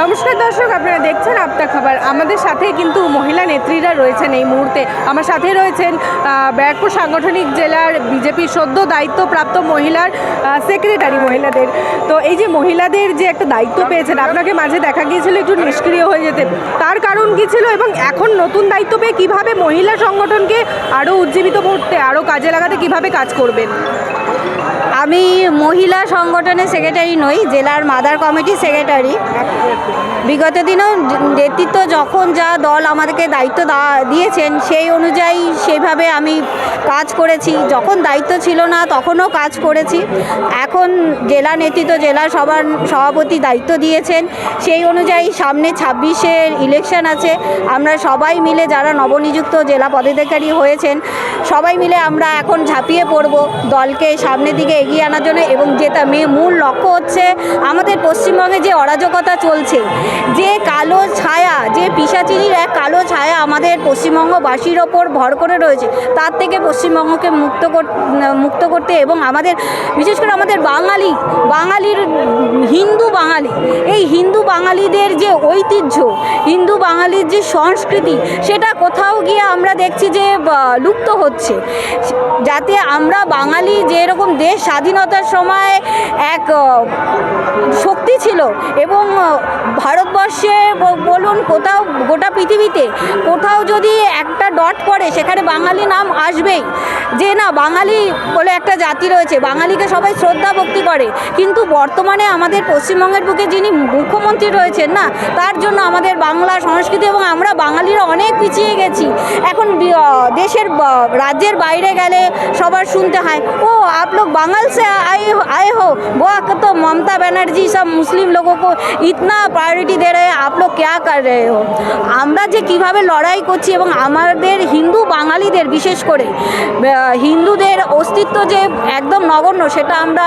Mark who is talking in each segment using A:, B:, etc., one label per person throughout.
A: নমস্কার দর্শক, আপনারা দেখছেন আপনার খাবার। আমাদের সাথে কিন্তু মহিলা নেত্রীরা রয়েছেন এই মুহূর্তে। আমার সাথে রয়েছেন ব্যারাকপুর সাংগঠনিক জেলার বিজেপির সদ্য দায়িত্বপ্রাপ্ত মহিলার সেক্রেটারি মহিলাদের। তো এই যে মহিলাদের যে একটা দায়িত্ব পেয়েছেন, আপনাকে মাঝে দেখা গিয়েছিল, একটু নিষ্ক্রিয় হয়ে যেতেন তার কারণ কী ছিল এবং এখন নতুন দায়িত্ব পেয়ে কীভাবে মহিলা সংগঠনকে আরও উজ্জীবিত করতে আরও কাজে লাগাতে কীভাবে কাজ করবেন?
B: আমি মহিলা সংগঠনের সেক্রেটারি নই, জেলার মাদার কমিটি সেক্রেটারি বিগত দিনেও নেতৃত্ব যখন যা দল আমাদেরকে দায়িত্ব দিয়েছেন, সেই অনুযায়ী সেইভাবে আমি কাজ করেছি। যখন দায়িত্ব ছিল না, তখনও কাজ করেছি। এখন জেলা নেতৃত্ব, জেলা সবার সভাপতি দায়িত্ব দিয়েছেন। সেই অনুযায়ী সামনে ছাব্বিশের ইলেকশন আছে। আমরা সবাই মিলে যারা নবনিযুক্ত জেলা পদাধিকারী হয়েছেন, সবাই মিলে আমরা এখন ঝাঁপিয়ে পড়ব। দলকে সামনের দিকে এগিয়ে আনার জন্য এবং যেটা মে- মূল লক্ষ্য হচ্ছে আমাদের পশ্চিমবঙ্গে যে অরাজকতা চলছে, যে কালো ছায়া, যে পিসাচিনির এক কালো ছায়া আমাদের পশ্চিমবঙ্গবাসীর ওপর ভর করে রয়েছে, তার থেকে পশ্চিমবঙ্গকে মুক্ত মুক্ত করতে এবং আমাদের, বিশেষ করে আমাদের বাঙালি, বাঙালির হিন্দু বাঙালি, এই হিন্দু বাঙালিদের যে ঐতিহ্য, হিন্দু বাঙালির যে সংস্কৃতি, সেটা কোথাও গিয়ে আমরা দেখছি যে লুপ্ত হচ্ছে। যাতে আমরা বাঙালি যেরকম দেশ স্বাধীনতার সময় এক শক্তি ছিল এবং ভারতবর্ষে বলুন কোথাও, গোটা পৃথিবীতে কোথাও যদি একটা ডট পড়ে, সেখানে বাঙালি নাম আসবেই। যে না, বাঙালি বলে একটা জাতি রয়েছে, বাঙালিকে সবাই শ্রদ্ধা ভক্তি করে। কিন্তু বর্তমানে আমাদের পশ্চিমবঙ্গের বুকে যিনি মুখ্যমন্ত্রী রয়েছেন না, তার জন্য আমাদের বাংলা সংস্কৃতি এবং আমরা বাঙালিরা অনেক পিছিয়ে গেছি। এখন দেশের রাজ্যের বাইরে গেলে সবার শুনতে হয়, ও আপলোক বাঙাল बांगल से आए हो आए हो वो तो ममता बनर्जी सब मुस्लिम लोगों को इतना प्रायोरिटी दे रहे हैं आप लोग क्या कर रहे हो আমরা যে কিভাবে লড়াই করছি এবং আমাদের হিন্দু বাঙালিদের বিশেষ করে আহ, হিন্দুদের অস্তিত্ব যে একদম নগণ্য সেটা আমরা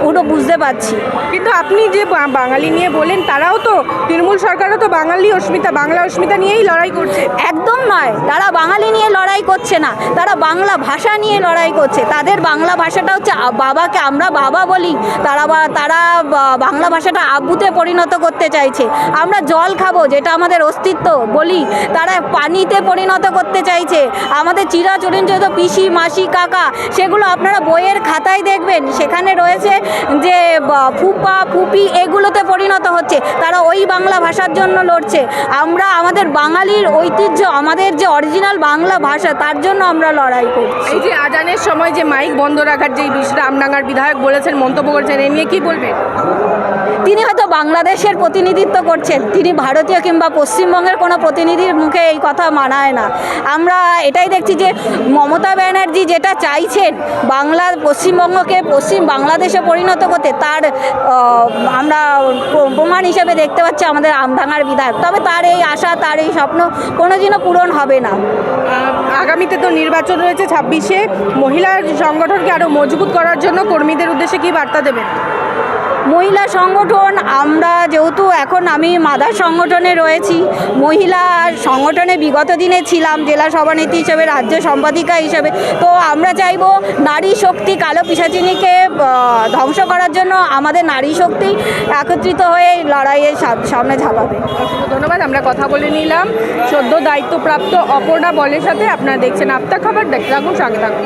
B: পুরো বুঝতে পারছি
A: কিন্তু আপনি যে বা- বাঙালি নিয়ে বলেন তারাও তো তৃণমূল সরকারও তো বাঙালি অস্মিতা বাংলা অস্মিতা নিয়েই লড়াই করছে
B: একদম নয় তারা বাঙালি নিয়ে লড়াই করছে না তারা বাংলা ভাষা নিয়ে লড়াই করছে তাদের বাংলা ভাষাটা হচ্ছে আ- বাবাকে আমরা বাবা বলি, তারা বা, তারা বাংলা ভাষাটা আব্বুতে পরিণত করতে চাইছে। আমরা জল খাব, যেটা আমাদের অস্তিত্ব বলি, তারা পানিতে পরিণত করতে চাইছে। আমাদের চিরাচরিত পিসি, মাসি, কাকা, সেগুলো আপনারা বইয়ের খাতায় দেখবেন। সেখানে রয়েছে যে ফুপা, ফুপি, এগুলোতে পরিণত হচ্ছে। তারা ওই বাংলা ভাষার জন্য লড়ছে। আমরা, আমাদের বাঙালির ঐতিহ্য, আমাদের যে অরিজিনাল বাংলা ভাষা, তার জন্য আমরা লড়াই করছি।
A: এই যে আজানের সময় যে মাইক বন্ধ রাখার যে বিষয়টা আমডাঙ্গার বিধায়ক বলেছেন মন্তব্য করেছেন এ নিয়ে কি বলবেন?
B: তিনি হয়তো বাংলাদেশের প্রতিনিধিত্ব করছেন। তিনি ভারতীয় কিংবা পশ্চিমবঙ্গের কোনো প্রতিনিধির মুখে এই কথা মানায় না। আমরা এটাই দেখছি যে মমতা ব্যানার্জি যেটা চাইছেন বাংলা পশ্চিমবঙ্গকে পশ্চিম বাংলাদেশে পরিণত করতে, তার আমরা প্রমাণ হিসেবে দেখতে পাচ্ছি আমাদের আমডাঙ্গার বিধায়ক। তবে তার এই আশা, তার এই স্বপ্ন কোনোদিনও পূরণ হবে না।
A: আগামীতে তো নির্বাচন রয়েছে ছাব্বিশে। মহিলা সংগঠনকে আরও মজবুত করার জন্য কর্মীদের উদ্দেশ্যে কি বার্তা দেবেন?
B: মহিলা সংগঠন, আমরা যেহেতু এখন আমি মাদার সংগঠনে রয়েছি, মহিলা সংগঠনে বিগত দিনে ছিলাম, জেলা সভানেত্রী হিসেবে, রাজ্য সম্পাদিকা হিসেবে, তো আমরা চাইব নারী শক্তি কালো পিসাচিনীকে ধ্বংস করার জন্য আমাদের নারী শক্তি একত্রিত হয়ে লড়াইয়ের সামনে ঝাঁপাবে।
A: ধন্যবাদ, আমরা কথা বলে নিলাম। সদ্য দায়িত্বপ্রাপ্ত অপর্ণা বলের সাথে আপনারা দেখছেন আপতা খাবার, দেখতে থাকুন, সঙ্গে থাকুন।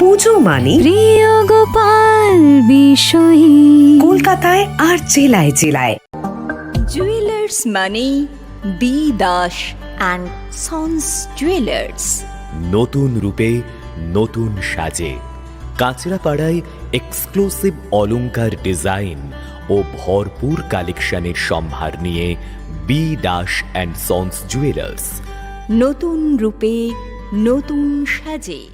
C: পুজো মানে
D: প্রিয় গোপাল বিষয়ী।
C: কলকাতায় আর জেলায় জেলায়।
D: জুয়েলার্স মানে B Das and sons jewellers
E: নতুন রূপে নতুন সাজে। কাঁচরাপাড়ায় এক্সক্লুসিভ অলংকার ডিজাইন ও ভরপুর কালেকশনের সম্ভার নিয়ে B Das and sons jewellers
D: নতুন রূপে নতুন সাজে।